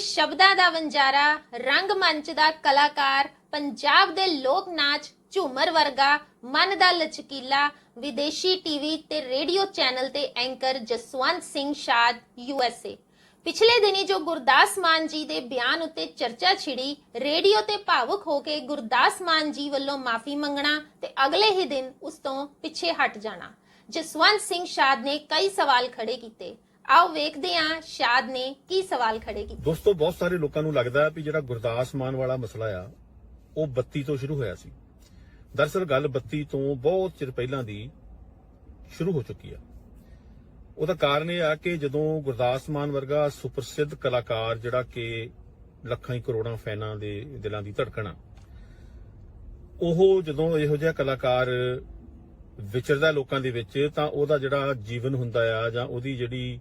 ਸ਼ਬਦਾਂ ਦਾ ਵੰਜਾਰਾ ਰੰਗਮੰਚ ਦਾ ਕਲਾਕਾਰ, ਪੰਜਾਬ ਦੇ ਲੋਕ ਨਾਚ, ਝੂਮਰ ਵਰਗਾ, ਮਨ ਦਾ ਲਚਕੀਲਾ, ਵਿਦੇਸ਼ੀ ਟੀਵੀ ਤੇ ਰੇਡੀਓ ਚੈਨਲ ਤੇ ਐਂਕਰ ਜਸਵੰਤ ਸਿੰਘ ਸ਼ਾਦ ਯੂਐਸਏ ਪਿਛਲੇ ਦਿਨੀ ਜੋ ਗੁਰਦਾਸ ਮਾਨ ਜੀ ਦੇ ਬਿਆਨ ਉੱਤੇ ਚਰਚਾ ਛਿੜੀ, ਰੇਡੀਓ ਤੇ ਭਾਵੁਕ ਹੋ ਕੇ ਗੁਰਦਾਸ ਮਾਨ ਜੀ ਵੱਲੋਂ ਮਾਫੀ ਮੰਗਣਾ ਤੇ ਅਗਲੇ ਹੀ ਦਿਨ ਉਸ ਤੋਂ ਪਿੱਛੇ ਹਟ ਜਾਣਾ। ਜਸਵੰਤ ਸਿੰਘ ਸ਼ਾਦ ਨੇ ਕਈ ਸਵਾਲ ਖੜੇ ਕੀਤੇ। ਆਓ ਵੇਖਦੇ ਹਾਂ ਸ਼ਾਦ ਨੇ ਕੀ ਸਵਾਲ ਖੜੇ ਕੀਤੇ। ਦੋਸਤੋ, ਬਹੁਤ ਸਾਰੇ ਲੋਕਾਂ ਨੂੰ ਲੱਗਦਾ ਹੈ ਵੀ ਜਿਹੜਾ ਗੁਰਦਾਸ ਮਾਨ ਵਾਲਾ ਮਸਲਾ ਆ, ਉਹ 32 ਤੋਂ ਸ਼ੁਰੂ ਹੋਇਆ ਸੀ। ਦਰਸਲ ਗੱਲ 32 ਤੋਂ ਬਹੁਤ ਚਿਰ ਪਹਿਲਾਂ ਦੀ ਸ਼ੁਰੂ ਹੋ ਚੁੱਕੀ ਆ। ਉਹਦਾ ਕਾਰਨ ਇਹ ਆ ਕਿ ਜਦੋਂ ਗੁਰਦਾਸ ਮਾਨ ਵਰਗਾ ਸੁਪਰਸਿੱਧ ਕਲਾਕਾਰ ਜਿਹੜਾ ਕਿ ਲੱਖਾਂ ਹੀ ਕਰੋੜਾਂ ਫੈਨਾਂ ਦੇ ਦਿਲਾਂ ਦੀ ਧੜਕਣ ਆ, ਉਹ ਜਦੋਂ ਇਹੋ ਜਿਹਾ ਕਲਾਕਾਰ ਵਿਚਰਦਾ ਲੋਕਾਂ ਦੇ ਵਿੱਚ, ਤਾਂ ਉਹਦਾ ਜਿਹੜਾ ਜੀਵਨ ਹੁੰਦਾ ਆ ਜਾਂ ਉਹਦੀ ਜਿਹੜੀ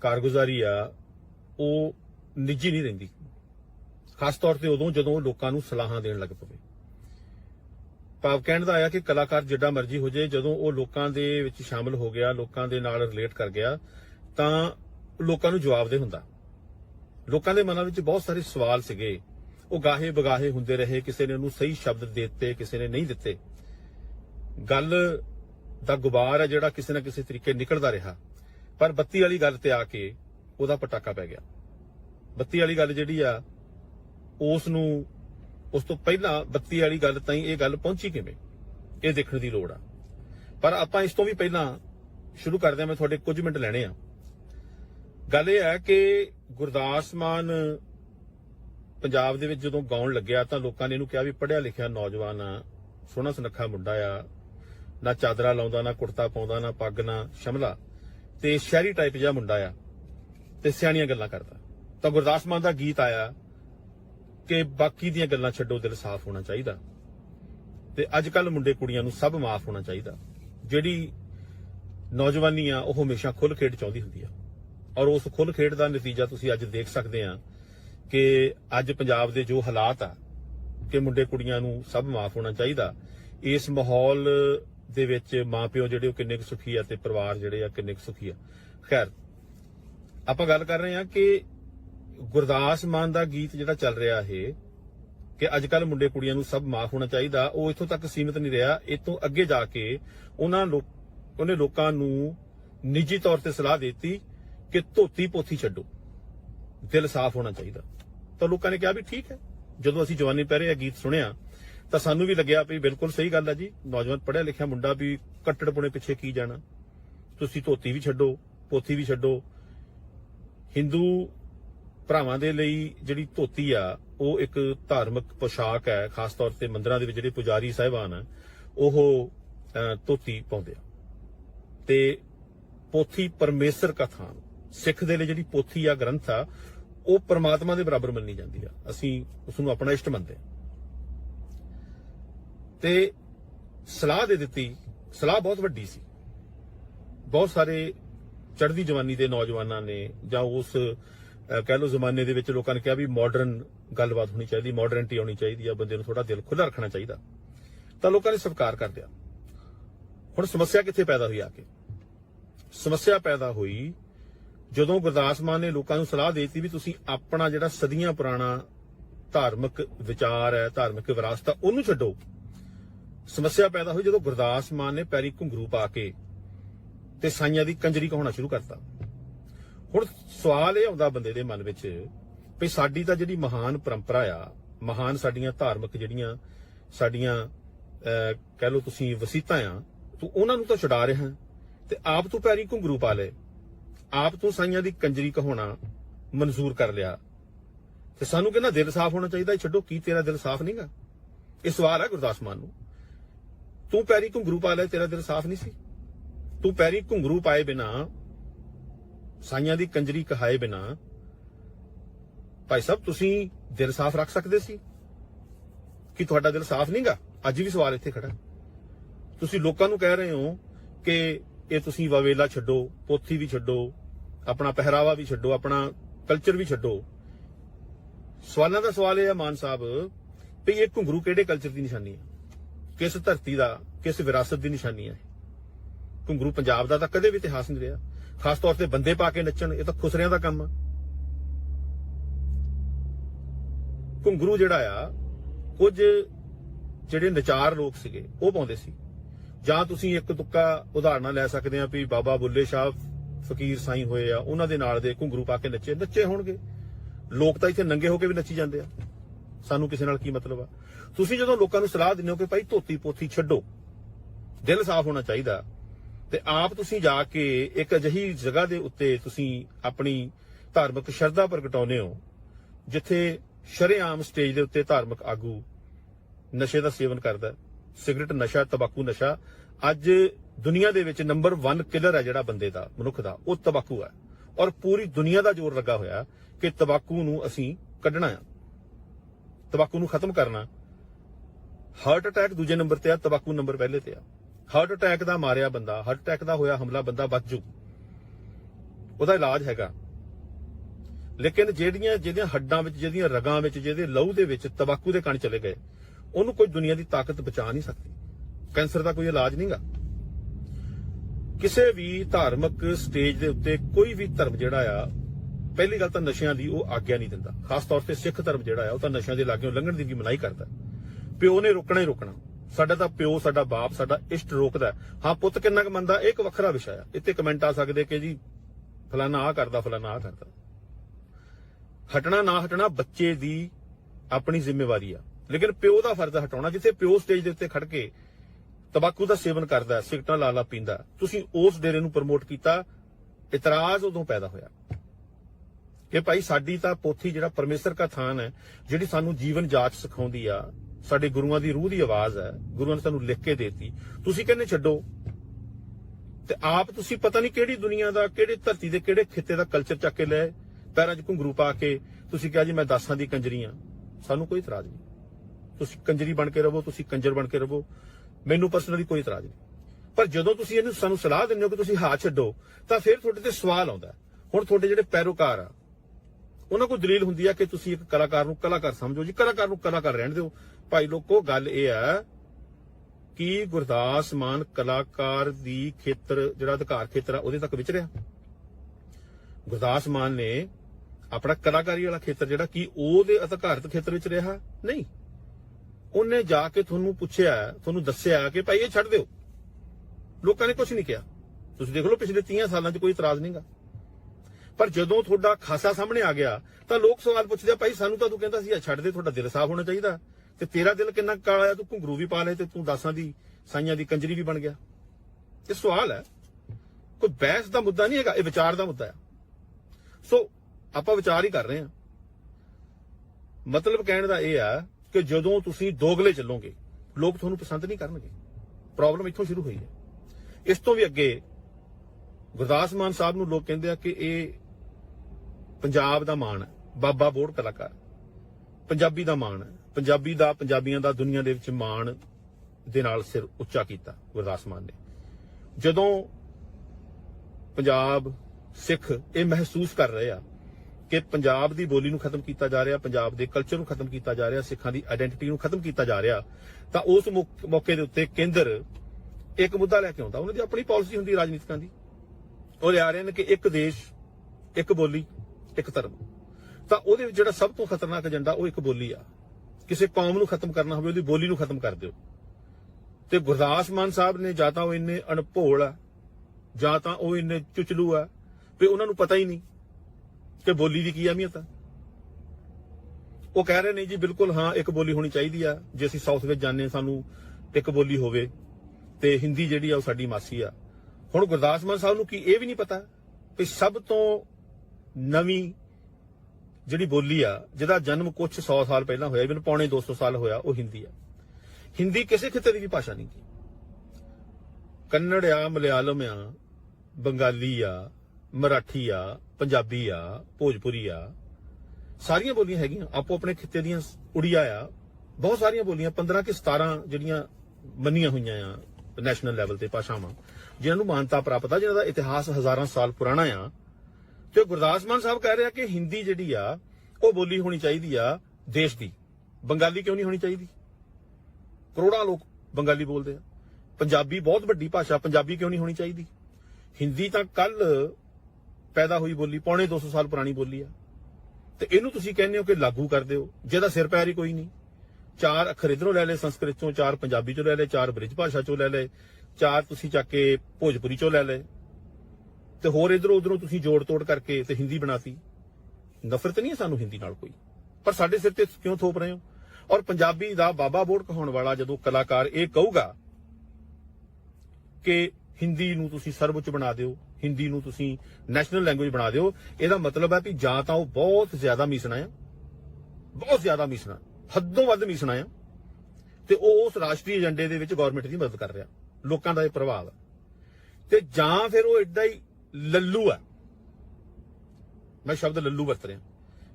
ਕਾਰਗੁਜ਼ਾਰੀ ਆ, ਉਹ ਨਿੱਜੀ ਨਹੀਂ ਰਹਿੰਦੀ। ਖਾਸ ਤੌਰ ਤੇ ਉਦੋਂ ਜਦੋਂ ਲੋਕਾਂ ਨੂੰ ਸਲਾਹਾਂ ਦੇਣ ਲੱਗ ਪਵੇ। ਭਾਵ ਕਹਿਣ ਦਾ ਆਇਆ ਕਿ ਕਲਾਕਾਰ ਜਿੱਡਾ ਮਰਜ਼ੀ ਹੋ ਜਾਏ, ਜਦੋਂ ਉਹ ਲੋਕਾਂ ਦੇ ਵਿੱਚ ਸ਼ਾਮਲ ਹੋ ਗਿਆ, ਲੋਕਾਂ ਦੇ ਨਾਲ ਰਿਲੇਟ ਕਰ ਗਿਆ, ਤਾਂ ਲੋਕਾਂ ਨੂੰ ਜਵਾਬ ਦੇ ਹੁੰਦਾ। ਲੋਕਾਂ ਦੇ ਮਨਾਂ ਵਿੱਚ ਬਹੁਤ ਸਾਰੇ ਸਵਾਲ ਸੀਗੇ। ਉਹ ਗਾਹੇ ਬਗਾਹੇ ਹੁੰਦੇ ਰਹੇ, ਕਿਸੇ ਨੇ ਉਹਨੂੰ ਸਹੀ ਸ਼ਬਦ ਦੇ ਦਿੱਤੇ, ਕਿਸੇ ਨੇ ਨਹੀਂ ਦਿੱਤੇ। ਗੱਲ ਦਾ ਗੁਬਾਰ ਹੈ ਜਿਹੜਾ ਕਿਸੇ ਨਾ ਕਿਸੇ ਤਰੀਕੇ ਨਿਕਲਦਾ ਰਿਹਾ। ਪਰ ਬੱਤੀ ਵਾਲੀ ਗੱਲ ਤੇ ਆ ਕੇ ਉਹਦਾ ਪਟਾਕਾ ਪੈ ਗਿਆ। ਬੱਤੀ ਵਾਲੀ ਗੱਲ ਜਿਹੜੀ ਆ, ਉਸ ਨੂੰ, ਉਸ ਤੋਂ ਪਹਿਲਾਂ ਬੱਤੀ ਵਾਲੀ ਗੱਲ ਤਾਈਂ ਇਹ ਗੱਲ ਪਹੁੰਚੀ ਕਿਵੇਂ? ਇਹ ਦੇਖਣ ਦੀ ਲੋੜ ਆ। ਪਰ ਆਪਾਂ ਇਸ ਤੋਂ ਵੀ ਪਹਿਲਾਂ ਸ਼ੁਰੂ ਕਰਦੇ ਹਾਂ ਮੈਂ ਤੁਹਾਡੇ ਕੁਝ ਮਿੰਟ ਲੈਣੇ ਆ। ਗੱਲ ਇਹ ਹੈ ਕਿ ਗੁਰਦਾਸ ਮਾਨ ਪੰਜਾਬ ਦੇ ਵਿੱਚ ਜਦੋਂ ਗਾਉਣ ਲੱਗਿਆ ਤਾਂ ਲੋਕਾਂ ਨੇ ਇਹਨੂੰ ਕਿਹਾ ਵੀ ਪੜਿਆ ਲਿਖਿਆ ਨੌਜਵਾਨ ਆ, ਸੋਹਣਾ ਸੁਨੱਖਾ ਮੁੰਡਾ ਆ, ਨਾ ਚਾਦਰਾ ਲਾਉਂਦਾ, ਨਾ ਕੁੜਤਾ ਪਾਉਂਦਾ, ਨਾ ਪੱਗ, ਨਾ ਸ਼ਮਲਾ। ਤੇ ਸ਼ਹਿਰੀ ਟਾਈਪ ਜਿਹਾ ਮੁੰਡਾ ਆ ਤੇ ਸਿਆਣੀਆਂ ਗੱਲਾਂ ਕਰਦਾ। ਤਾਂ ਗੁਰਦਾਸ ਮਾਨ ਦਾ ਗੀਤ ਆਇਆ ਕਿ ਬਾਕੀ ਦੀਆਂ ਗੱਲਾਂ ਛੱਡੋ, ਦਿਲ ਸਾਫ਼ ਹੋਣਾ ਚਾਹੀਦਾ। ਤੇ ਅੱਜ ਕੱਲ ਮੁੰਡੇ ਕੁੜੀਆਂ ਨੂੰ ਸਭ ਮਾਫ ਹੋਣਾ ਚਾਹੀਦਾ। ਜਿਹੜੀ ਨੌਜਵਾਨੀ ਆ ਉਹ ਹਮੇਸ਼ਾ ਖੁੱਲ ਖੇਡ ਚਾਹੁੰਦੀ ਹੁੰਦੀ ਆ। ਔਰ ਉਸ ਖੁੱਲ ਖੇਡ ਦਾ ਨਤੀਜਾ ਤੁਸੀਂ ਅੱਜ ਦੇਖ ਸਕਦੇ ਆ ਕਿ ਅੱਜ ਪੰਜਾਬ ਦੇ ਜੋ ਹਾਲਾਤ ਆ, ਕਿ ਮੁੰਡੇ ਕੁੜੀਆਂ ਨੂੰ ਸਭ ਮਾਫ ਹੋਣਾ ਚਾਹੀਦਾ, ਇਸ ਮਾਹੌਲ ਦੇ ਵਿੱਚ ਮਾਪਿਓ ਜਿਹੜੇ ਉਹ ਕਿੰਨੇ ਕੁ ਸੁਖੀ ਆ ਤੇ ਪਰਿਵਾਰ ਜਿਹੜੇ ਆ ਕਿੰਨੇ ਕੁ ਸੁਖੀ ਆ। ਖੈਰ, ਆਪਾਂ ਗੱਲ ਕਰ ਰਹੇ ਹਾਂ ਕਿ ਗੁਰਦਾਸ ਮਾਨ ਦਾ ਗੀਤ ਜਿਹੜਾ ਚੱਲ ਰਿਹਾ ਹੈ ਕਿ ਅੱਜ ਕੱਲ ਮੁੰਡੇ ਕੁੜੀਆਂ ਨੂੰ ਸਭ ਮਾਫ ਹੋਣਾ ਚਾਹੀਦਾ, ਉਹ ਇੱਥੋਂ ਤੱਕ ਸੀਮਿਤ ਨਹੀਂ ਰਿਹਾ, ਇਹ ਅੱਗੇ ਜਾ ਕੇ ਉਹਨਾਂ ਉਹਨੇ ਲੋਕਾਂ ਨੂੰ ਨਿੱਜੀ ਤੌਰ ਤੇ ਸਲਾਹ ਦਿੱਤੀ ਕਿ ਧੋਤੀ ਪੋਥੀ ਛੱਡੋ, ਦਿਲ ਸਾਫ਼ ਹੋਣਾ ਚਾਹੀਦਾ। ਤਾਂ ਲੋਕਾਂ ਨੇ ਕਿਹਾ ਵੀ ਠੀਕ ਹੈ, ਜਦੋਂ ਅਸੀਂ ਜਵਾਨੀ ਪਹਿਰੇ ਇਹ ਗੀਤ ਸੁਣਿਆ ਤਾਂ ਸਾਨੂੰ ਵੀ ਲੱਗਿਆ ਵੀ ਬਿਲਕੁਲ ਸਹੀ ਗੱਲ ਹੈ ਜੀ। ਨੌਜਵਾਨ ਪੜ੍ਹਿਆ ਲਿਖਿਆ ਮੁੰਡਾ ਵੀ ਕੱਟੜਪੁਣੇ ਪਿੱਛੇ ਕੀ ਜਾਣਾ। ਤੁਸੀਂ ਧੋਤੀ ਵੀ ਛੱਡੋ, ਪੋਥੀ ਵੀ ਛੱਡੋ। ਹਿੰਦੂ ਭਰਾਵਾਂ ਦੇ ਲਈ ਜਿਹੜੀ ਧੋਤੀ ਆ, ਉਹ ਇੱਕ ਧਾਰਮਿਕ ਪੋਸ਼ਾਕ ਹੈ। ਖਾਸ ਤੌਰ ਤੇ ਮੰਦਰਾਂ ਦੇ ਵਿੱਚ ਜਿਹੜੇ ਪੁਜਾਰੀ ਸਾਹਿਬਾਨ ਆ, ਉਹ ਧੋਤੀ ਪਾਉਂਦੇ ਆ। ਤੇ ਪੋਥੀ ਪਰਮੇਸ਼ਰ ਕਥਾ ਸਿੱਖ ਦੇ ਲਈ ਜਿਹੜੀ ਪੋਥੀ ਆ, ਗ੍ਰੰਥ ਆ, ਉਹ ਪਰਮਾਤਮਾ ਦੇ ਬਰਾਬਰ ਮੰਨੀ ਜਾਂਦੀ ਆ। ਅਸੀਂ ਉਸ ਨੂੰ ਆਪਣਾ ਇਸ਼ਟ ਮੰਨਦੇ ਆ। ਤੇ ਸਲਾਹ ਦੇ ਦਿੱਤੀ, ਸਲਾਹ ਬਹੁਤ ਵੱਡੀ ਸੀ। ਬਹੁਤ ਸਾਰੇ ਚੜ੍ਹਦੀ ਜਵਾਨੀ ਦੇ ਨੌਜਵਾਨਾਂ ਨੇ ਜਾਂ ਉਸ ਕਹਿ ਲਓ ਜ਼ਮਾਨੇ ਦੇ ਵਿੱਚ ਲੋਕਾਂ ਨੇ ਕਿਹਾ ਵੀ ਮਾਡਰਨ ਗੱਲਬਾਤ ਹੋਣੀ ਚਾਹੀਦੀ ਮਾਡਰਨਟੀ ਆਉਣੀ ਚਾਹੀਦੀ ਆ, ਬੰਦੇ ਨੂੰ ਥੋੜਾ ਦਿਲ ਖੁੱਲਾ ਰੱਖਣਾ ਚਾਹੀਦਾ। ਤਾਂ ਲੋਕਾਂ ਨੇ ਸਵੀਕਾਰ ਕਰ ਲਿਆ। ਹੁਣ ਸਮੱਸਿਆ ਕਿੱਥੇ ਪੈਦਾ ਹੋਈ ਆ ਕੇ? ਸਮੱਸਿਆ ਪੈਦਾ ਹੋਈ ਜਦੋਂ ਗੁਰਦਾਸ ਮਾਨ ਨੇ ਲੋਕਾਂ ਨੂੰ ਸਲਾਹ ਦੇ ਦਿੱਤੀ ਵੀ ਤੁਸੀਂ ਆਪਣਾ ਜਿਹੜਾ ਸਦੀਆਂ ਪੁਰਾਣਾ ਧਾਰਮਿਕ ਵਿਚਾਰ ਹੈ, ਧਾਰਮਿਕ ਵਿਰਾਸਤ ਉਹਨੂੰ ਛੱਡੋ। ਸਮੱਸਿਆ ਪੈਦਾ ਹੋਈ ਜਦੋਂ ਗੁਰਦਾਸ ਮਾਨ ਨੇ ਪੈਰੀ ਘੁੰਗਰੂ ਪਾ ਕੇ ਤੇ ਸਾਈਆਂ ਦੀ ਕੰਜਰੀ ਕਹਾਉਣਾ ਸ਼ੁਰੂ ਕਰਤਾ। ਹੁਣ ਸਵਾਲ ਇਹ ਆਉਂਦਾ ਬੰਦੇ ਦੇ ਮਨ ਵਿੱਚ ਵੀ ਸਾਡੀ ਤਾਂ ਜਿਹੜੀ ਮਹਾਨ ਪਰੰਪਰਾ ਆ, ਮਹਾਨ ਸਾਡੀਆਂ ਧਾਰਮਿਕ ਜਿਹੜੀਆਂ ਸਾਡੀਆਂ ਕਹਿ ਲਓ ਤੁਸੀਂ ਵਸੀਤਾਂ ਆ, ਤੂੰ ਉਹਨਾਂ ਨੂੰ ਤਾਂ ਛੁਡਾ ਰਿਹਾ ਤੇ ਆਪ ਤੂੰ ਪੈਰੀ ਘੁੰਗਰੂ ਪਾ ਲੈ ਆਪ ਤੂੰ ਸਾਈਆਂ ਦੀ ਕੰਜਰੀ ਕਹਾਉਣਾ ਮਨਜ਼ੂਰ ਕਰ ਲਿਆ। ਤੇ ਸਾਨੂੰ ਕਹਿੰਦਾ ਦਿਲ ਸਾਫ਼ ਹੋਣਾ ਚਾਹੀਦਾ ਇਹ ਛੱਡੋ, ਕੀ ਤੇਰਾ ਦਿਲ ਸਾਫ਼ ਨਹੀਂਗਾ ਇਹ ਸਵਾਲ ਹੈ ਗੁਰਦਾਸ ਮਾਨ ਨੂੰ। ਤੂੰ ਪੈਰੀ ਘੁੰਗਰੂ ਪਾ ਲੈ ਤੇਰਾ ਦਿਲ ਸਾਫ਼ ਨਹੀਂ ਸੀ? ਤੂੰ ਪੈਰੀ ਘੁੰਗਰੂ ਪਾਏ ਬਿਨਾ, ਸਾਈਆਂ ਦੀ ਕੰਜਰੀ ਕਹਾਏ ਬਿਨਾ, ਭਾਈ ਸਾਹਿਬ, ਤੁਸੀਂ ਦਿਲ ਸਾਫ਼ ਰੱਖ ਸਕਦੇ ਸੀ? ਕਿ ਤੁਹਾਡਾ ਦਿਲ ਸਾਫ਼ ਨਹੀਂਗਾ? ਅੱਜ ਵੀ ਸਵਾਲ ਇੱਥੇ ਖੜਾ। ਤੁਸੀਂ ਲੋਕਾਂ ਨੂੰ ਕਹਿ ਰਹੇ ਹੋ ਕਿ ਇਹ ਤੁਸੀਂ ਵਵੇਲਾ ਛੱਡੋ, ਪੋਥੀ ਵੀ ਛੱਡੋ, ਆਪਣਾ ਪਹਿਰਾਵਾ ਵੀ ਛੱਡੋ, ਆਪਣਾ ਕਲਚਰ ਵੀ ਛੱਡੋ। ਸਵਾਲਾਂ ਦਾ ਸਵਾਲ ਇਹ ਹੈ ਮਾਨ ਸਾਹਿਬ, ਵੀ ਇਹ ਘੁੰਗਰੂ ਕਿਹੜੇ ਕਲਚਰ ਦੀ ਨਿਸ਼ਾਨੀ ਹੈ ਕਿਸ ਧਰਤੀ ਦਾ, ਕਿਸ ਵਿਰਾਸਤ ਦੀ ਨਿਸ਼ਾਨੀ ਹੈ? ਘੁੰਗਰੂ ਪੰਜਾਬ ਦਾ ਤਾਂ ਕਦੇ ਵੀ ਇਤਿਹਾਸ ਨਹੀਂ ਰਿਹਾ। ਖਾਸ ਤੌਰ ਤੇ ਬੰਦੇ ਪਾ ਕੇ ਨੱਚਣ, ਇਹ ਤਾਂ ਖੁਸਰਿਆਂ ਦਾ ਕੰਮ ਆ। ਘੁੰਗਰੂ ਜਿਹੜਾ ਆ, ਕੁਝ ਜਿਹੜੇ ਨਚਾਰ ਲੋਕ ਸੀਗੇ, ਉਹ ਪਾਉਂਦੇ ਸੀ। ਜਾਂ ਤੁਸੀਂ ਇੱਕ ਤੁੱਕਾ ਉਦਾਹਰਣਾ ਲੈ ਸਕਦੇ ਆ ਵੀ ਬਾਬਾ ਬੁੱਲੇ ਸ਼ਾਹ ਫਕੀਰ ਸਾਈਂ ਹੋਏ ਆ, ਉਹਨਾਂ ਦੇ ਨਾਲ ਦੇ ਘੁੰਗਰੂ ਪਾ ਕੇ ਨੱਚੇ ਨੱਚੇ ਹੋਣਗੇ। ਲੋਕ ਤਾਂ ਇੱਥੇ ਨੰਗੇ ਹੋ ਕੇ ਵੀ ਨੱਚੀ ਜਾਂਦੇ ਆ। ਸਾਨੂੰ ਕਿਸੇ ਨਾਲ ਕੀ ਮਤਲਬ ਆ? ਤੁਸੀਂ ਜਦੋਂ ਲੋਕਾਂ ਨੂੰ ਸਲਾਹ ਦਿੰਦੇ ਹੋ ਕਿ ਭਾਈ ਧੋਤੀ ਪੋਥੀ ਛੱਡੋ, ਦਿਲ ਸਾਫ਼ ਹੋਣਾ ਚਾਹੀਦਾ। ਤੇ ਆਪ ਤੁਸੀਂ ਜਾ ਕੇ ਇੱਕ ਅਜਿਹੀ ਜਗ੍ਹਾ ਦੇ ਉੱਤੇ ਤੁਸੀਂ ਆਪਣੀ ਧਾਰਮਿਕ ਸ਼ਰਧਾ ਪ੍ਰਗਟਾਉਂਦੇ ਹੋ, ਜਿੱਥੇ ਸ਼ਰੇਆਮ ਸਟੇਜ ਦੇ ਉੱਤੇ ਧਾਰਮਿਕ ਆਗੂ ਨਸ਼ੇ ਦਾ ਸੇਵਨ ਕਰਦਾ ਸਿਗਰਟ ਨਸ਼ਾ, ਤੰਬਾਕੂ ਨਸ਼ਾ, ਅੱਜ ਦੁਨੀਆ ਦੇ ਵਿੱਚ ਨੰਬਰ 1 ਕਿਲਰ ਹੈ ਜਿਹੜਾ ਬੰਦੇ ਦਾ, ਮਨੁੱਖ ਦਾ, ਉਹ ਤੰਬਾਕੂ ਹੈ। ਔਰ ਪੂਰੀ ਦੁਨੀਆ ਦਾ ਜ਼ੋਰ ਲੱਗਾ ਹੋਇਆ ਕਿ ਤੰਬਾਕੂ ਨੂੰ ਅਸੀਂ ਕੱਢਣਾ ਆ। ਤੰਬਾਕੂ ਨੂੰ ਖਤਮ ਕਰਨਾ। ਹਾਰਟ ਅਟੈਕ ਦੂਜੇ ਨੰਬਰ ਤੇ ਆ, ਤੰਬਾਕੂ ਨੰਬਰ ਪਹਿਲੇ ਤੇ ਆ। ਹਾਰਟ ਅਟੈਕ ਦਾ ਮਾਰਿਆ ਬੰਦਾ ਹਾਰਟ ਅਟੈਕ ਦਾ ਹੋਇਆ ਹਮਲਾ, ਬੰਦਾ ਬਚ ਜੂ। ਉਹਦਾ ਇਲਾਜ ਹੈਗਾ। ਲੇਕਿਨ ਜਿਹੜੀਆਂ ਜਿਹਦੀਆਂ ਹੱਡਾਂ ਵਿੱਚ ਜਿਹਦੀਆਂ ਰਗਾਂ ਵਿੱਚ, ਜਿਹਦੇ ਲਹੂ ਦੇ ਵਿੱਚ ਤਬਾਕੂ ਦੇ ਕਣ ਚਲੇ ਗਏ, ਉਹਨੂੰ ਕੋਈ ਦੁਨੀਆ ਦੀ ਤਾਕਤ ਬਚਾ ਨਹੀਂ ਸਕਦੀ। ਕੈਂਸਰ ਦਾ ਕੋਈ ਇਲਾਜ ਨਹੀਂਗਾ। ਕਿਸੇ ਵੀ ਧਾਰਮਿਕ ਸਟੇਜ ਦੇ ਉੱਤੇ ਕੋਈ ਵੀ ਧਰਮ ਜਿਹੜਾ ਆ ਪਹਿਲੀ ਗੱਲ ਤਾਂ ਨਸ਼ਿਆਂ ਦੀ ਉਹ ਆਗਿਆ ਨਹੀਂ ਦਿੰਦਾ। ਖਾਸ ਤੌਰ ਤੇ ਸਿੱਖ ਧਰਮ ਜਿਹੜਾ ਆ ਉਹ ਤਾਂ ਨਸ਼ਿਆਂ ਦੇ ਲਾਗਿਓਂ ਲੰਘਣ ਦੀ ਵੀ ਮਨਾਹੀ ਕਰਦਾ। ਪਿਓ ਨੇ ਰੋਕਣਾ ਹੀ ਰੋਕਣਾ। ਸਾਡਾ ਤਾਂ ਪਿਓ ਸਾਡਾ ਬਾਪ ਸਾਡਾ ਇਸ਼ਟ ਰੋਕਦਾ। ਹਾਂ ਪੁੱਤ ਕਿੰਨਾ ਕੁ ਮੰਨਦਾ ਇਹ ਇੱਕ ਵੱਖਰਾ ਵਿਸ਼ਾ ਆ। ਇੱਥੇ ਕਮੈਂਟ ਆ ਸਕਦੇ ਕਿ ਜੀ ਫਲਾਨਾ ਆ ਕਰਦਾ ਫਲਾਨਾ ਆ ਕਰਦਾ। ਹਟਣਾ ਨਾ ਹਟਣਾ ਬੱਚੇ ਦੀ ਆਪਣੀ ਜ਼ਿੰਮੇਵਾਰੀ ਆ। ਲੇਕਿਨ ਪਿਓ ਦਾ ਫਰਜ਼ ਹਟਾਉਣਾ। ਜਿੱਥੇ ਪਿਓ ਸਟੇਜ ਦੇ ਉੱਤੇ ਖੜ ਕੇ ਤਬਾਕੂ ਦਾ ਸੇਵਨ ਕਰਦਾ ਹੈ, ਸਿਗਰਟਾਂ ਲਾਲਾ ਪੀਂਦਾ ਤੁਸੀਂ ਉਸ ਡੇਰੇ ਨੂੰ ਪ੍ਰਮੋਟ ਕੀਤਾ ਇਤਰਾਜ਼ ਉਦੋਂ ਪੈਦਾ ਹੋਇਆ। ਕਿ ਭਾਈ ਸਾਡੀ ਤਾਂ ਪੋਥੀ ਜਿਹੜਾ ਪਰਮੇਸ਼ਰ ਦਾ ਥਾਨ ਹੈ, ਜਿਹੜੀ ਸਾਨੂੰ ਜੀਵਨ ਜਾਚ ਸਿਖਾਉਂਦੀ ਆ, ਸਾਡੇ ਗੁਰੂਆਂ ਦੀ ਰੂਹ ਦੀ ਆਵਾਜ਼ ਹੈ, ਗੁਰੂਆਂ ਨੇ ਸਾਨੂੰ ਲਿਖ ਕੇ ਦਿੱਤੀ। ਤੁਸੀਂ ਕਹਿੰਦੇ ਛੱਡੋ। ਤੇ ਆਪ ਤੁਸੀਂ ਪਤਾ ਨਹੀਂ ਕਿਹੜੀ ਦੁਨੀਆ ਦਾ, ਕਿਹੜੇ ਧਰਤੀ ਦੇ, ਕਿਹੜੇ ਖਿੱਤੇ ਦਾ ਕਲਚਰ ਚੱਕ ਕੇ ਲੈ ਪੈਰਾਂ 'ਚ ਘੁੰਗਰੂ ਪਾ ਕੇ ਤੁਸੀਂ ਕਿਹਾ ਜੀ, ਮੈਂ ਦਾਸਾਂ ਦੀ ਕੰਜਰੀ ਆ। ਸਾਨੂੰ ਕੋਈ ਇਤਰਾਜ਼ ਨਹੀਂ। ਤੁਸੀਂ ਕੰਜਰੀ ਬਣ ਕੇ ਰਹੋ, ਤੁਸੀਂ ਕੰਜਰ ਬਣ ਕੇ ਰਹੋ। ਮੈਨੂੰ ਪਰਸਨਲੀ ਕੋਈ ਇਤਰਾਜ਼ ਨਹੀਂ। ਪਰ ਜਦੋਂ ਤੁਸੀਂ ਇਹਨੂੰ ਸਾਨੂੰ ਸਲਾਹ ਦਿੰਦੇ ਹੋ ਕਿ ਤੁਸੀਂ ਹਾਥ ਛੱਡੋ, ਤਾਂ ਫਿਰ ਤੁਹਾਡੇ ਤੇ ਸਵਾਲ ਆਉਂਦਾ ਹੁਣ ਤੁਹਾਡੇ ਜਿਹੜੇ ਪੈਰੋਕਾਰ ਆ ਉਹਨਾਂ ਕੋਲ ਦਲੀਲ ਹੁੰਦੀ ਆ ਕਿ ਤੁਸੀਂ ਇੱਕ ਕਲਾਕਾਰ ਨੂੰ ਕਲਾਕਾਰ ਸਮਝੋ ਜੀ, ਕਲਾਕਾਰ ਨੂੰ ਕਲਾਕਾਰ ਰਹਿਣ ਦਿਓ। ਭਾਈ ਲੋਕੋ, ਗੱਲ ਇਹ ਹੈ ਕਿ ਗੁਰਦਾਸ ਮਾਨ ਕਲਾਕਾਰ ਦੀ ਖੇਤਰ, ਜਿਹੜਾ ਅਧਿਕਾਰ ਖੇਤਰ ਆ, ਉਹਦੇ ਤੱਕ ਵਿਚਰਿਆ ਗੁਰਦਾਸ ਮਾਨ ਨੇ ਆਪਣਾ ਕਲਾਕਾਰੀ ਵਾਲਾ ਖੇਤਰ ਜਿਹੜਾ ਕੀ ਉਹਦੇ ਅਧਿਕਾਰਤ ਖੇਤਰ ਵਿੱਚ ਰਿਹਾ, ਨਹੀਂ। ਉਹਨੇ ਜਾ ਕੇ ਤੁਹਾਨੂੰ ਪੁੱਛਿਆ, ਤੁਹਾਨੂੰ ਦੱਸਿਆ ਕਿ ਭਾਈ ਇਹ ਛੱਡ ਦਿਓ। ਲੋਕਾਂ ਨੇ ਕੁਝ ਨਹੀਂ ਕਿਹਾ। ਤੁਸੀਂ ਦੇਖ ਲਓ ਪਿਛਲੇ 30 ਸਾਲਾਂ 'ਚ ਕੋਈ ਇਤਰਾਜ਼ ਨਹੀਂਗਾ ਪਰ ਜਦੋਂ ਤੁਹਾਡਾ ਖਾਸਾ ਸਾਹਮਣੇ ਆ ਗਿਆ, ਤਾਂ ਲੋਕ ਸਵਾਲ ਪੁੱਛਦੇ ਆ, ਭਾਈ, ਸਾਨੂੰ ਤਾਂ ਤੂੰ ਕਹਿੰਦਾ ਸੀ ਆ ਛੱਡ ਦੇ, ਤੁਹਾਡਾ ਦਿਲ ਸਾਫ਼ ਹੋਣਾ ਚਾਹੀਦਾ। ਤੇ ਤੇਰਾ ਦਿਲ ਕਿੰਨਾ ਕਾਲਾ ਆ, ਤੂੰ ਘੁੰਗਰੂ ਵੀ ਪਾ ਲਏ ਤੇ ਤੂੰ ਦਾਸਾਂ ਦੀ, ਸਾਈਆਂ ਦੀ ਕੰਜਰੀ ਵੀ ਬਣ ਗਿਆ। ਇਹ ਸਵਾਲ ਹੈ। ਕੋਈ ਬਹਿਸ ਦਾ ਮੁੱਦਾ ਨਹੀਂ ਹੈਗਾ, ਇਹ ਵਿਚਾਰ ਦਾ ਮੁੱਦਾ ਹੈ। ਸੋ, ਆਪਾਂ ਵਿਚਾਰ ਹੀ ਕਰ ਰਹੇ ਹਾਂ। ਮਤਲਬ ਕਹਿਣ ਦਾ ਇਹ ਆ ਕਿ ਜਦੋਂ ਤੁਸੀਂ ਦੋਗਲੇ ਚੱਲੋਗੇ, ਲੋਕ ਤੁਹਾਨੂੰ ਪਸੰਦ ਨਹੀਂ ਕਰਨਗੇ। ਪ੍ਰੋਬਲਮ ਇੱਥੋਂ ਸ਼ੁਰੂ ਹੋਈ ਹੈ। ਇਸ ਤੋਂ ਵੀ ਅੱਗੇ ਗੁਰਦਾਸ ਮਾਨ ਸਾਹਿਬ ਨੂੰ ਲੋਕ ਕਹਿੰਦੇ ਆ ਕਿ ਇਹ ਪੰਜਾਬ ਦਾ ਮਾਣ ਹੈ। ਬਾਬਾ ਬੋੜ ਕਲਾਕਾਰ। ਪੰਜਾਬੀ ਦਾ ਮਾਣ ਹੈ। ਪੰਜਾਬੀ ਦਾ, ਪੰਜਾਬੀਆਂ ਦਾ ਦੁਨੀਆ ਦੇ ਵਿੱਚ ਮਾਣ ਦੇ ਨਾਲ ਸਿਰ ਉੱਚਾ ਕੀਤਾ ਗੁਰਦਾਸ ਮਾਨ ਨੇ। ਜਦੋਂ ਪੰਜਾਬ ਸਿੱਖ ਇਹ ਮਹਿਸੂਸ ਕਰ ਰਹੇ ਆ ਕਿ ਪੰਜਾਬ ਦੀ ਬੋਲੀ ਨੂੰ ਖਤਮ ਕੀਤਾ ਜਾ ਰਿਹਾ, ਪੰਜਾਬ ਦੇ ਕਲਚਰ ਨੂੰ ਖਤਮ ਕੀਤਾ ਜਾ ਰਿਹਾ, ਸਿੱਖਾਂ ਦੀ ਆਇਡੈਂਟੀਟੀ ਨੂੰ ਖਤਮ ਕੀਤਾ ਜਾ ਰਿਹਾ, ਤਾਂ ਉਸ ਮੌਕੇ ਦੇ ਉੱਤੇ ਕੇਂਦਰ ਇੱਕ ਮੁੱਦਾ ਲੈ ਕੇ ਆਉਂਦਾ। ਉਹਨਾਂ ਦੀ ਆਪਣੀ ਪਾਲਿਸੀ ਹੁੰਦੀ ਰਾਜਨੀਤਿਕਾਂ ਦੀ। ਉਹ ਲਿਆ ਰਹੇ ਨੇ ਕਿ ਇੱਕ ਦੇਸ਼, ਇੱਕ ਬੋਲੀ ਇੱਕ ਧਰਮ। ਤਾਂ ਉਹਦੇ ਵਿੱਚ ਜਿਹੜਾ ਸਭ ਤੋਂ ਖਤਰਨਾਕ ਏਜੰਡਾ ਉਹ ਇੱਕ ਬੋਲੀ ਆ। ਕਿਸੇ ਕੌਮ ਨੂੰ ਖਤਮ ਕਰਨਾ ਹੋਵੇ ਉਹਦੀ ਬੋਲੀ ਨੂੰ ਖਤਮ ਕਰ ਦਿਓ। ਤੇ ਗੁਰਦਾਸ ਮਾਨ ਸਾਹਿਬ ਨੇ ਜਾਂ ਤਾਂ ਉਹ ਇੰਨੇ ਅਣਭੋਲ ਆ ਜਾਂ ਤਾਂ ਉਹ ਇੰਨੇ ਚੁਚਲੂ ਆ ਵੀ ਉਹਨਾਂ ਨੂੰ ਪਤਾ ਹੀ ਨਹੀਂ ਕਿ ਬੋਲੀ ਦੀ ਕੀ ਅਹਿਮੀਅਤ ਆ। ਉਹ ਕਹਿ ਰਹੇ ਨੇ ਜੀ ਬਿਲਕੁਲ ਹਾਂ ਇੱਕ ਬੋਲੀ ਹੋਣੀ ਚਾਹੀਦੀ ਆ। ਜੇ ਅਸੀਂ ਸਾਊਥ ਵਿੱਚ ਜਾਂਦੇ ਹਾਂ, ਸਾਨੂੰ ਇੱਕ ਬੋਲੀ ਹੋਵੇ ਤੇ ਹਿੰਦੀ ਜਿਹੜੀ ਆ ਉਹ ਸਾਡੀ ਮਾਸੀ ਆ। ਹੁਣ ਗੁਰਦਾਸ ਮਾਨ ਸਾਹਿਬ ਨੂੰ ਕੀ ਇਹ ਵੀ ਨਹੀਂ ਪਤਾ ਕਿ ਸਭ ਤੋਂ ਨਵੀਂ ਜਿਹੜੀ ਬੋਲੀ ਆ, ਜਿਹਦਾ ਜਨਮ ਕੁਝ 100 ਸਾਲ ਪਹਿਲਾਂ ਹੋਇਆ ਇਵਨ ਪੌਣੇ 200 ਸਾਲ ਹੋਇਆ, ਉਹ ਹਿੰਦੀ ਆ। ਹਿੰਦੀ ਕਿਸੇ ਖਿੱਤੇ ਦੀ ਵੀ ਭਾਸ਼ਾ ਨਹੀਂ ਕੀ ਕੰਨੜ ਆ, ਮਲਿਆਲਮ ਆ, ਬੰਗਾਲੀ ਆ, ਮਰਾਠੀ ਆ, ਪੰਜਾਬੀ ਆ, ਭੋਜਪੁਰੀ ਆ, ਸਾਰੀਆਂ ਬੋਲੀਆਂ ਹੈਗੀਆਂ। ਆਪੋ ਆਪਣੇ ਖਿੱਤੇ ਦੀਆਂ ਉੜੀਆ ਆ, ਬਹੁਤ ਸਾਰੀਆਂ ਬੋਲੀਆਂ 15 ਕਿ 17 ਜਿਹੜੀਆਂ ਮੰਨੀਆਂ ਹੋਈਆਂ ਆ ਨੈਸ਼ਨਲ ਲੈਵਲ ਤੇ ਭਾਸ਼ਾਵਾਂ, ਜਿਨ੍ਹਾਂ ਨੂੰ ਮਾਨਤਾ ਪ੍ਰਾਪਤ ਆ, ਜਿਨ੍ਹਾਂ ਦਾ ਇਤਿਹਾਸ ਹਜ਼ਾਰਾਂ ਸਾਲ ਪੁਰਾਣਾ ਆ ਤੇ ਗੁਰਦਾਸ ਮਾਨ ਸਾਹਿਬ ਕਹਿ ਰਿਹਾ ਕਿ ਹਿੰਦੀ ਜਿਹੜੀ ਆ, ਉਹ ਬੋਲੀ ਹੋਣੀ ਚਾਹੀਦੀ ਆ ਦੇਸ਼ ਦੀ। ਬੰਗਾਲੀ ਕਿਉਂ ਨਹੀਂ ਹੋਣੀ ਚਾਹੀਦੀ? ਕਰੋੜਾਂ ਲੋਕ ਬੰਗਾਲੀ ਬੋਲਦੇ ਆ। ਪੰਜਾਬੀ ਬਹੁਤ ਵੱਡੀ ਭਾਸ਼ਾ, ਪੰਜਾਬੀ ਕਿਉਂ ਨਹੀਂ ਹੋਣੀ ਚਾਹੀਦੀ? ਹਿੰਦੀ ਤਾਂ ਕੱਲ ਪੈਦਾ ਹੋਈ ਬੋਲੀ, ਪੌਣੇ 200 ਸਾਲ ਪੁਰਾਣੀ ਬੋਲੀ ਆ। ਤੇ ਇਹਨੂੰ ਤੁਸੀਂ ਕਹਿੰਦੇ ਹੋ ਕਿ ਲਾਗੂ ਕਰ ਦਿਓ ਜਿਹਦਾ ਸਿਰ ਪੈਰ ਹੀ ਕੋਈ ਨਹੀਂ। ਚਾਰ ਅੱਖਰ ਇਧਰੋਂ ਲੈ ਲਏ ਸੰਸਕ੍ਰਿਤ ਚੋਂ, ਚਾਰ ਪੰਜਾਬੀ ਚੋਂ ਲੈ ਲਏ, ਚਾਰ ਬ੍ਰਿਜ ਭਾਸ਼ਾ ਚੋਂ ਲੈ ਲਏ, ਚਾਰ ਤੁਸੀਂ ਚੱਕ ਕੇ ਭੋਜਪੁਰੀ ਚੋਂ ਲੈ ਲਏ। ਤੇ ਹੋਰ ਇਧਰੋਂ ਉਧਰੋਂ ਤੁਸੀਂ ਜੋੜ ਤੋੜ ਕਰਕੇ ਤੇ ਹਿੰਦੀ ਬਣਾਤੀ। ਨਫ਼ਰਤ ਨਹੀਂ ਹੈ ਸਾਨੂੰ ਹਿੰਦੀ ਨਾਲ ਕੋਈ। ਪਰ ਸਾਡੇ ਸਿਰ ਤੇ ਕਿਉਂ ਥੋਪ ਰਹੇ ਹੋ? ਔਰ ਪੰਜਾਬੀ ਦਾ ਬਾਬਾ ਬੋੜ ਕਹਾਉਣ ਵਾਲਾ ਜਦੋਂ ਕਲਾਕਾਰ ਇਹ ਕਹੂਗਾ ਕਿ ਹਿੰਦੀ ਨੂੰ ਤੁਸੀਂ ਸਰਵਉੱਚ ਬਣਾ ਦਿਓ, ਹਿੰਦੀ ਨੂੰ ਤੁਸੀਂ ਨੈਸ਼ਨਲ ਲੈਂਗੁਏਜ ਬਣਾ ਦਿਓ, ਇਹਦਾ ਮਤਲਬ ਹੈ ਕਿ ਜਾਂ ਤਾਂ ਉਹ ਬਹੁਤ ਜ਼ਿਆਦਾ ਮੀਸਣਾ ਆ, ਬਹੁਤ ਜ਼ਿਆਦਾ ਮੀਸਣਾ, ਹੱਦੋਂ ਵੱਧ ਮੀਸਣਾ ਆ, ਤੇ ਉਹ ਉਸ ਰਾਸ਼ਟਰੀ ਏਜੰਡੇ ਦੇ ਵਿੱਚ ਗਵਰਨਮੈਂਟ ਦੀ ਮਦਦ ਕਰ ਰਿਹਾ, ਲੋਕਾਂ ਦਾ ਇਹ ਪ੍ਰਭਾਵ ਹੈ ਤੇ ਜਾਂ ਫਿਰ ਉਹ ਐਡਾ ਹੀ ਲੱਲੂ ਆ। ਮੈਂ ਸ਼ਬਦ ਲੱਲੂ ਵਰਤ ਰਿਹਾ।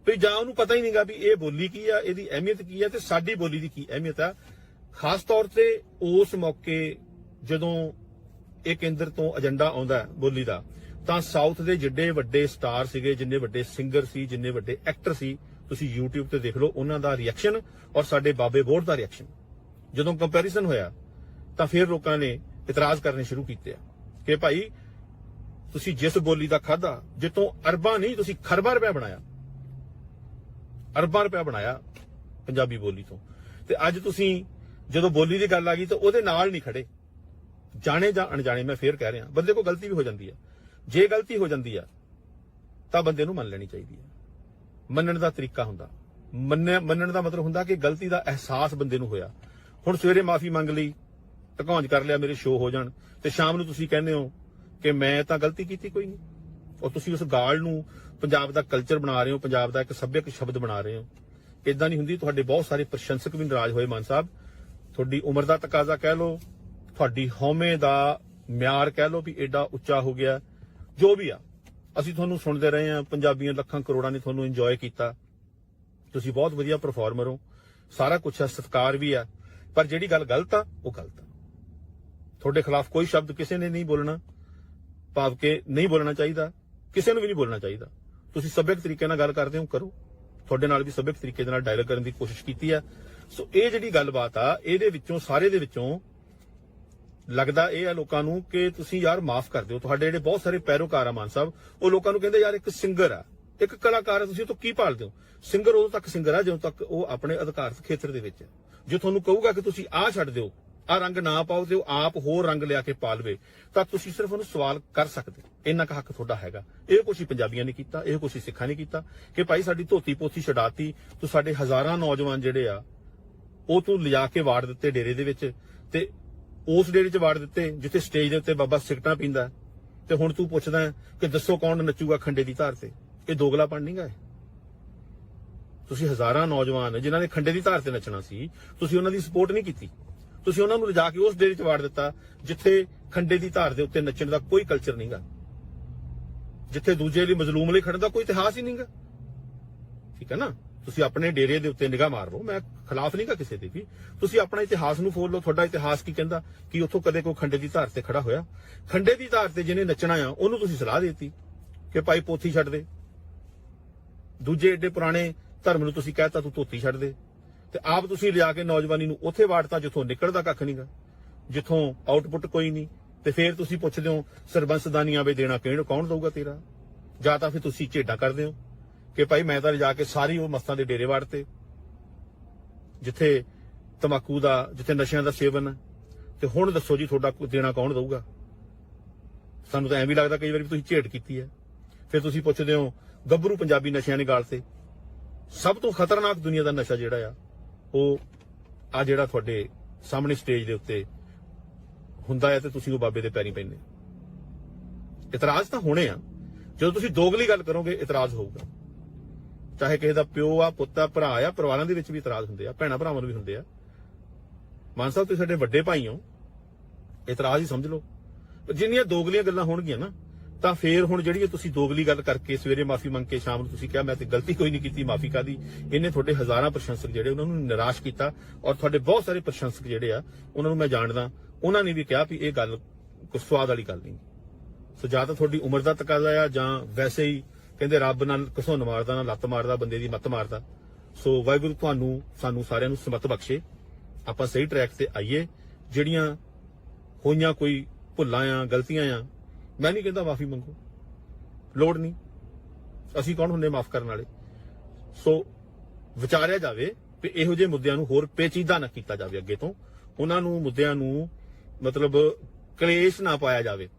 ਵੀ ਜਾਂ ਉਹਨੂੰ ਪਤਾ ਹੀ ਨਹੀਂਗਾ ਵੀ ਇਹ ਬੋਲੀ ਕੀ ਆ, ਇਹਦੀ ਅਹਿਮੀਅਤ ਕੀ ਆ ਤੇ ਸਾਡੀ ਬੋਲੀ ਦੀ ਕੀ ਅਹਿਮੀਅਤ ਆ। ਖਾਸ ਤੌਰ ਤੇ ਉਸ ਮੌਕੇ ਜਦੋਂ ਇਹ ਕੇਂਦਰ ਤੋਂ ਏਜੰਡਾ ਆਉਂਦਾ ਬੋਲੀ ਦਾ, ਤਾਂ ਸਾਊਥ ਦੇ ਜਿੱਡੇ ਵੱਡੇ ਸਟਾਰ ਸੀਗੇ, ਜਿੰਨੇ ਵੱਡੇ ਸਿੰਗਰ ਸੀ, ਜਿੰਨੇ ਵੱਡੇ ਐਕਟਰ ਸੀ, ਤੁਸੀਂ YouTube ਤੇ ਦੇਖ ਲਓ, ਉਹਨਾਂ ਦਾ ਰਿਐਕਸ਼ਨ ਔਰ ਸਾਡੇ ਬਾਬੇ ਬੋਰਡ ਦਾ ਰਿਐਕਸ਼ਨ ਜਦੋਂ ਕੰਪੈਰੀਜ਼ਨ ਹੋਇਆ, ਤਾਂ ਫਿਰ ਲੋਕਾਂ ਨੇ ਇਤਰਾਜ਼ ਕਰਨੇ ਸ਼ੁਰੂ ਕੀਤੇ ਆ ਕਿ ਭਾਈ ਤੁਸੀਂ ਜਿਸ ਬੋਲੀ ਦਾ ਖਾਦਾ ਜਿੱਤੋਂ ਅਰਬਾਂ ਨਹੀਂ, ਤੁਸੀਂ ਖਰਬਾਂ ਰੁਪਏ ਬਣਾਇਆ। ਅਰਬਾਂ ਰੁਪਏ ਬਣਾਇਆ ਪੰਜਾਬੀ ਬੋਲੀ ਤੋਂ। ਤੇ ਅੱਜ ਤੁਸੀਂ ਜਦੋਂ ਬੋਲੀ ਦੀ ਗੱਲ ਆ ਗਈ ਤਾਂ ਉਹਦੇ ਨਾਲ ਨਹੀਂ ਖੜੇ। ਜਾਣੇ ਜਾਂ ਅਣਜਾਣੇ, ਮੈਂ ਫੇਰ ਕਹਿ ਰਿਹਾ, ਬੰਦੇ ਕੋਲ ਗਲਤੀ ਵੀ ਹੋ ਜਾਂਦੀ ਹੈ ਜੇ ਗਲਤੀ ਹੋ ਜਾਂਦੀ ਆ, ਤਾਂ ਬੰਦੇ ਨੂੰ ਮੰਨ ਲੈਣੀ ਚਾਹੀਦੀ ਹੈ ਮੰਨਣ ਦਾ ਤਰੀਕਾ ਹੁੰਦਾ। ਮੰਨਿਆ ਮੰਨਣ ਦਾ ਮਤਲਬ ਹੁੰਦਾ ਕਿ ਗਲਤੀ ਦਾ ਅਹਿਸਾਸ ਬੰਦੇ ਨੂੰ ਹੋਇਆ। ਹੁਣ ਸਵੇਰੇ ਮਾਫੀ ਮੰਗ ਲਈ ਟਕੌਂਜ ਕਰ ਲਿਆ, ਮੇਰੇ ਸ਼ੋਅ ਹੋ ਜਾਣ। ਤੇ ਸ਼ਾਮ ਨੂੰ ਤੁਸੀਂ ਕਹਿੰਦੇ ਹੋ ਕਿ ਮੈਂ ਤਾਂ ਗਲਤੀ ਕੀਤੀ ਕੋਈ ਨਹੀਂ। ਔਰ ਤੁਸੀਂ ਉਸ ਗਾਲ ਨੂੰ ਪੰਜਾਬ ਦਾ ਕਲਚਰ ਬਣਾ ਰਹੇ ਹੋ, ਪੰਜਾਬ ਦਾ ਇੱਕ ਸੱਭਿਅਕ ਸ਼ਬਦ ਬਣਾ ਰਹੇ ਹੋ। ਇਦਾਂ ਨਹੀਂ ਹੁੰਦੀ, ਤੁਹਾਡੇ ਬਹੁਤ ਸਾਰੇ ਪ੍ਰਸ਼ੰਸਕ ਵੀ ਨਾਰਾਜ਼ ਹੋਏ ਮਾਨ ਸਾਹਿਬ। ਤੁਹਾਡੀ ਉਮਰ ਦਾ ਤਕਾਜ਼ਾ ਕਹਿ ਲਓ, ਤੁਹਾਡੀ ਹਉਮੈ ਦਾ ਮਿਆਰ ਕਹਿ ਲਓ ਵੀ ਐਡਾ ਉੱਚਾ ਹੋ ਗਿਆ। ਜੋ ਵੀ ਆ, ਅਸੀਂ ਤੁਹਾਨੂੰ ਸੁਣਦੇ ਰਹੇ ਹਾਂ, ਪੰਜਾਬੀਆਂ ਲੱਖਾਂ ਕਰੋੜਾਂ ਨੇ ਤੁਹਾਨੂੰ ਇੰਜੋਏ ਕੀਤਾ। ਤੁਸੀਂ ਬਹੁਤ ਵਧੀਆ ਪਰਫਾਰਮਰ ਹੋ। ਸਾਰਾ ਕੁਝ ਹੈ ਸਤਿਕਾਰ ਵੀ ਆ। ਪਰ ਜਿਹੜੀ ਗੱਲ ਗਲਤ ਆ, ਉਹ ਗਲਤ ਆ। ਤੁਹਾਡੇ ਖਿਲਾਫ ਕੋਈ ਸ਼ਬਦ ਕਿਸੇ ਨੇ ਨਹੀਂ ਬੋਲਣਾ। ਭਾਵ ਕਿ ਨਹੀਂ ਬੋਲਣਾ ਚਾਹੀਦਾ, ਕਿਸੇ ਨੂੰ ਵੀ ਨਹੀਂ ਬੋਲਣਾ ਚਾਹੀਦਾ। ਤੁਸੀਂ ਸੱਭਿਅਕ ਤਰੀਕੇ ਨਾਲ ਗੱਲ ਕਰਦੇ ਹੋ, ਕਰੋ। ਤੁਹਾਡੇ ਨਾਲ ਵੀ ਸੱਭਿਅਕ ਤਰੀਕੇ ਦੇ ਨਾਲ ਡਾਇਲੌਗ ਕਰਨ ਦੀ ਕੋਸ਼ਿਸ਼ ਕੀਤੀ ਆ। ਸੋ ਇਹ ਜਿਹੜੀ ਗੱਲਬਾਤ ਆ, ਇਹਦੇ ਵਿੱਚੋਂ, ਸਾਰੇ ਦੇ ਵਿੱਚੋਂ ਲੱਗਦਾ ਇਹ ਆ ਲੋਕਾਂ ਨੂੰ ਕਿ ਤੁਸੀਂ ਯਾਰ ਮਾਫ ਕਰ ਦਿਓ। ਤੁਹਾਡੇ ਜਿਹੜੇ ਬਹੁਤ ਸਾਰੇ ਪੈਰੋਕਾਰ ਆ ਮਾਨ ਸਾਹਿਬ, ਉਹ ਲੋਕਾਂ ਨੂੰ ਕਹਿੰਦੇ, ਯਾਰ ਇੱਕ ਸਿੰਗਰ ਆ, ਇੱਕ ਕਲਾਕਾਰ ਆ, ਤੁਸੀਂ ਉਹ ਤੋਂ ਕੀ ਭਾਲਦੇ ਹੋ? ਸਿੰਗਰ ਉਦੋਂ ਤੱਕ ਸਿੰਗਰ ਆ, ਜਦੋਂ ਤੱਕ ਉਹ ਆਪਣੇ ਅਧਿਕਾਰਤ ਖੇਤਰ ਦੇ ਵਿੱਚ ਹੈ ਜੇ ਤੁਹਾਨੂੰ ਕਹੂਗਾ ਕਿ ਤੁਸੀਂ ਆਹ ਛੱਡ ਦਿਓ ਆ ਰੰਗ ਨਾ ਪਾਓ ਤੇ ਉਹ ਆਪ ਹੋਰ ਰੰਗ ਲਿਆ ਕੇ ਪਾ ਲਵੇ ਤਾਂ ਤੁਸੀਂ ਸਿਰਫ ਉਹਨੂੰ ਸਵਾਲ ਕਰ ਸਕਦੇ। ਇੰਨਾ ਕੁ ਹੱਕ ਤੁਹਾਡਾ ਹੈਗਾ। ਇਹ ਕੁਛ ਹੀ ਪੰਜਾਬੀਆਂ ਨੇ ਕੀਤਾ, ਇਹ ਕੁਛ ਹੀ ਸਿੱਖਾਂ ਨੇ ਕੀਤਾ ਕਿ ਭਾਈ ਸਾਡੀ ਧੋਤੀ ਪੋਥੀ ਛਡਾਤੀ, ਤੂੰ ਸਾਡੇ ਹਜ਼ਾਰਾਂ ਨੌਜਵਾਨ ਜਿਹੜੇ ਆ, ਉਹ ਤੂੰ ਲਿਜਾ ਕੇ ਵਾੜ ਦਿੱਤੇ ਡੇਰੇ ਦੇ ਵਿੱਚ ਤੇ ਉਸ ਡੇਰੇ 'ਚ ਵਾੜ ਦਿੱਤੇ ਜਿੱਥੇ ਸਟੇਜ ਦੇ ਉੱਤੇ ਬਾਬਾ ਸਿਗਟਾਂ ਪੀਂਦਾ ਤੇ ਹੁਣ ਤੂੰ ਪੁੱਛਦਾ ਕਿ ਦੱਸੋ ਕੌਣ ਨੱਚੂਗਾ ਖੰਡੇ ਦੀ ਧਾਰ ਤੇ? ਇਹ ਦੋਗਲਾਪਣ ਨਹੀਂ ਗਾ ਇਹ? ਤੁਸੀਂ ਹਜ਼ਾਰਾਂ ਨੌਜਵਾਨ ਜਿਨ੍ਹਾਂ ਨੇ ਖੰਡੇ ਦੀ ਧਾਰ ਤੇ ਨੱਚਣਾ ਸੀ, ਤੁਸੀਂ ਉਹਨਾਂ ਦੀ ਸਪੋਰਟ ਨਹੀਂ ਕੀਤੀ। ਤੁਸੀਂ ਉਹਨਾਂ ਨੂੰ ਲਿਜਾ ਕੇ ਉਸ ਡੇਰੇ 'ਚ ਵਾੜ ਦਿੱਤਾ, ਜਿੱਥੇ ਖੰਡੇ ਦੀ ਧਾਰ ਦੇ ਉੱਤੇ ਨੱਚਣ ਦਾ ਕੋਈ ਕਲਚਰ ਨਹੀਂਗਾ। ਜਿੱਥੇ ਦੂਜੇ ਲਈ ਮਜ਼ਲੂਮ ਲਈ ਖੜਨ ਦਾ ਕੋਈ ਇਤਿਹਾਸ ਹੀ ਨਹੀਂਗਾ। ਠੀਕ ਹੈ ਨਾ? ਤੁਸੀਂ ਆਪਣੇ ਡੇਰੇ ਦੇ ਉੱਤੇ ਨਿਗਾਹ ਮਾਰ ਲਓ, ਮੈਂ ਖਿਲਾਫ ਨਹੀਂਗਾ ਕਿਸੇ ਦੇ ਵੀ। ਤੁਸੀਂ ਆਪਣਾ ਇਤਿਹਾਸ ਨੂੰ ਫੋਲ ਲਓ ਤੁਹਾਡਾ ਇਤਿਹਾਸ ਕੀ ਕਹਿੰਦਾ? ਕਿ ਉੱਥੋਂ ਕਦੇ ਕੋਈ ਖੰਡੇ ਦੀ ਧਾਰ ਤੇ ਖੜਾ ਹੋਇਆ? ਖੰਡੇ ਦੀ ਧਾਰ ਤੇ ਜਿਹਨੇ ਨੱਚਣਾ ਆ, ਉਹਨੂੰ ਤੁਸੀਂ ਸਲਾਹ ਦਿੱਤੀ ਕਿ ਭਾਈ ਪੋਥੀ ਛੱਡ ਦੇ। ਦੂਜੇ ਏਡੇ ਪੁਰਾਣੇ ਧਰਮ ਨੂੰ ਤੁਸੀਂ ਕਹਿਤਾ ਤੂੰ ਧੋਤੀ ਛੱਡ ਦੇ। ਤੇ ਆਪ ਤੁਸੀਂ ਲਿਆ ਕੇ ਨੌਜਵਾਨੀ ਨੂੰ ਉੱਥੇ ਵਾੜਤਾ ਜਿੱਥੋਂ ਨਿਕਲਦਾ ਕੱਖ ਨਹੀਂਗਾ ਜਿੱਥੋਂ ਆਊਟਪੁੱਟ ਕੋਈ ਨਹੀਂ, ਤੇ ਫਿਰ ਤੁਸੀਂ ਪੁੱਛਦੇ ਹੋ, ਸਰਬੰਸਦਾਨੀਆਂ ਵੇ ਦੇਣਾ ਕਿਹਨ ਕੌਣ ਦਊਗਾ ਤੇਰਾ? ਜਾਂ ਤਾਂ ਫਿਰ ਤੁਸੀਂ ਝੇਡਾ ਕਰਦੇ ਹੋ ਕਿ ਭਾਈ ਮੈਂ ਤਾਂ ਲਿਜਾ ਕੇ ਸਾਰੀ ਉਹ ਮਸਤਾਂ ਦੇ ਡੇਰੇ ਵਾੜਤੇ, ਜਿੱਥੇ ਤਮਾਕੂ ਦਾ, ਜਿੱਥੇ ਨਸ਼ਿਆਂ ਦਾ ਸੇਵਨ ਹੈ। ਤੇ ਹੁਣ ਦੱਸੋ ਜੀ ਤੁਹਾਡਾ ਦੇਣਾ ਕੌਣ ਦਊਗਾ? ਸਾਨੂੰ ਤਾਂ ਐਂ ਵੀ ਲੱਗਦਾ ਕਈ ਵਾਰੀ ਵੀ ਤੁਸੀਂ ਝੇੜ ਕੀਤੀ ਹੈ। ਫਿਰ ਤੁਸੀਂ ਪੁੱਛਦੇ ਹੋ, ਗੱਭਰੂ ਪੰਜਾਬੀ ਨਸ਼ਿਆਂ ਨੇ ਗਾਲ ਤੇ ਸਭ ਤੋਂ ਖਤਰਨਾਕ ਦੁਨੀਆ ਦਾ ਨਸ਼ਾ ਜਿਹੜਾ ਆ ਉਹ ਆ ਜਿਹੜਾ ਤੁਹਾਡੇ ਸਾਹਮਣੇ ਸਟੇਜ ਦੇ ਉੱਤੇ ਹੁੰਦਾ ਹੈ ਤੇ ਤੁਸੀਂ ਉਹ ਬਾਬੇ ਦੇ ਪੈਰੀ ਪੈਂਦੇ ਇਤਰਾਜ਼ ਤਾਂ ਹੋਣੇ ਆ। ਜਦੋਂ ਤੁਸੀਂ ਦੋਗਲੀ ਗੱਲ ਕਰੋਗੇ, ਇਤਰਾਜ਼ ਹੋਊਗਾ। ਚਾਹੇ ਕਿਸੇ ਦਾ ਪਿਓ ਆ, ਪੁੱਤ ਆ, ਭਰਾ ਆ, ਪਰਿਵਾਰਾਂ ਦੇ ਵਿੱਚ ਵੀ ਇਤਰਾਜ਼ ਹੁੰਦੇ ਆ, ਭੈਣਾ ਭਰਾਵਾਂ ਨੂੰ ਵੀ ਹੁੰਦੇ ਆ। ਮਾਨ ਸਾਹਿਬ, ਤੁਸੀਂ ਸਾਡੇ ਵੱਡੇ ਭਾਈ ਹੋ। ਇਤਰਾਜ਼ ਹੀ ਸਮਝ ਲਓ। ਜਿੰਨੀਆਂ ਦੋਗਲੀਆਂ ਗੱਲਾਂ ਹੋਣਗੀਆਂ ਨਾ ਤਾਂ ਫੇਰ ਹੁਣ ਜਿਹੜੀ ਇਹ ਤੁਸੀਂ ਦੋਗਲੀ ਗੱਲ ਕਰਕੇ ਸਵੇਰੇ ਮਾਫੀ ਮੰਗ ਕੇ ਸ਼ਾਮ ਨੂੰ ਤੁਸੀਂ ਕਿਹਾ, ਮੈਂ ਤੇ ਗਲਤੀ ਕੋਈ ਨਹੀਂ ਕੀਤੀ ਮਾਫੀ ਕਾਦੀ ਇਹਨੇ ਤੁਹਾਡੇ ਹਜ਼ਾਰਾਂ ਪ੍ਰਸ਼ੰਸਕ ਜਿਹੜੇ ਉਹਨਾਂ ਨੂੰ ਨਿਰਾਸ਼ ਕੀਤਾ ਔਰ ਤੁਹਾਡੇ ਬਹੁਤ ਸਾਰੇ ਪ੍ਰਸ਼ੰਸਕ ਜਿਹੜੇ ਆ, ਉਹਨਾਂ ਨੂੰ ਮੈਂ ਜਾਣਦਾ। ਉਹਨਾਂ ਨੇ ਵੀ ਕਿਹਾ ਵੀ ਇਹ ਗੱਲ ਕੋਈ ਸਵਾਦ ਵਾਲੀ ਗੱਲ ਨਹੀਂ। ਸੋ ਜਾਂ ਤਾਂ ਤੁਹਾਡੀ ਉਮਰ ਦਾ ਤਕਾਜ਼ਾ ਆ ਜਾਂ ਵੈਸੇ ਹੀ ਕਹਿੰਦੇ ਰੱਬ ਨਾਲ ਘਸੁੰਨ ਮਾਰਦਾ ਨਾਲ ਲੱਤ ਮਾਰਦਾ, ਬੰਦੇ ਦੀ ਮੱਤ ਮਾਰਦਾ। ਸੋ ਵਾਹਿਗੁਰੂ ਤੁਹਾਨੂੰ, ਸਾਨੂੰ ਸਾਰਿਆਂ ਨੂੰ ਸਮਤ ਬਖਸ਼ੇ। ਆਪਾਂ ਸਹੀ ਟਰੈਕ ਤੇ ਆਈਏ। ਜਿਹੜੀਆਂ ਹੋਈਆਂ ਕੋਈ ਭੁੱਲਾਂ ਆ, ਗਲਤੀਆਂ ਆ ਮੈਂ ਨਹੀਂ ਕਹਿੰਦਾ ਮਾਫੀ ਮੰਗੋ। ਲੋੜ ਨਹੀਂ। ਅਸੀਂ ਕੌਣ ਹੁੰਨੇ ਮਾਫ ਕਰਨ ਵਾਲੇ? ਸੋ ਵਿਚਾਰਿਆ ਜਾਵੇ ਕਿ ਇਹੋ ਜਿਹੇ ਮੁੱਦਿਆਂ ਨੂੰ ਹੋਰ ਪੇਚੀਦਾ ਨਾ ਕੀਤਾ ਜਾਵੇ ਅੱਗੇ ਤੋਂ। ਉਹਨਾਂ ਨੂੰ ਮੁੱਦਿਆਂ ਨੂੰ ਮਤਲਬ ਕਲੇਸ਼ ਨਾ ਪਾਇਆ ਜਾਵੇ।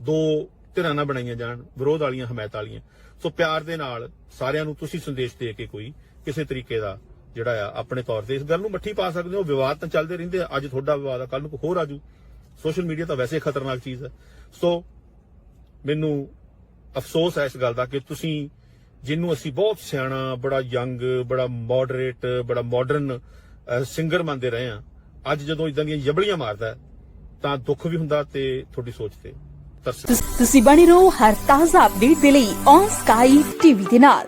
ਦੋ ਧਿਰਾਂ ਨਾ ਬਣਾਈਆਂ ਜਾਣ, ਵਿਰੋਧ ਵਾਲੀਆਂ, ਹਮਾਇਤ ਵਾਲੀਆਂ। ਸੋ ਪਿਆਰ ਦੇ ਨਾਲ ਸਾਰਿਆਂ ਨੂੰ ਤੁਸੀਂ ਸੰਦੇਸ਼ ਦੇ ਕੇ ਕੋਈ ਕਿਸੇ ਤਰੀਕੇ ਦਾ ਜਿਹੜਾ ਆ, ਆਪਣੇ ਤੌਰ ਤੇ ਇਸ ਗੱਲ ਨੂੰ ਮੱਠੀ ਪਾ ਸਕਦੇ ਹੋ। ਵਿਵਾਦ ਤਾਂ ਚੱਲਦੇ ਰਹਿੰਦੇ ਅੱਜ ਤੁਹਾਡਾ ਵਿਵਾਦ ਆ ਕੱਲ ਨੂੰ ਹੋਰ ਆਜੂ ਸੋਸ਼ਲ ਮੀਡੀਆ ਤਾਂ ਵੈਸੇ ਖਤਰਨਾਕ ਚੀਜ਼ ਹੈ ਸੋ ਮੈਨੂੰ ਅਫਸੋਸ ਹੈ ਇਸ ਗੱਲ ਦਾ ਕਿ ਤੁਸੀਂ ਜਿਹਨੂੰ ਅਸੀਂ ਬਹੁਤ ਸਿਆਣਾ, ਬੜਾ ਯੰਗ, ਬੜਾ ਮਾਡਰੇਟ ਬੜਾ ਮਾਡਰਨ ਸਿੰਗਰ ਮੰਨਦੇ ਰਹੇ ਆ ਅੱਜ ਜਦੋਂ ਇਦਾਂ ਦੀਆਂ ਜਬਲੀਆਂ ਮਾਰਦਾ ਤਾਂ ਦੁੱਖ ਵੀ ਹੁੰਦਾ ਤੇ ਤੁਹਾਡੀ ਸੋਚ ਤੇ ਤੁਸੀਂ ਬਣੇ ਰਹੋ ਹਰ ਤਾਜ਼ਾ ਅਪਡੇਟ ਦੇ ਲਈ ਔਨ ਸਕਾਈ ਟੀਵੀ ਦੇ ਨਾਲ।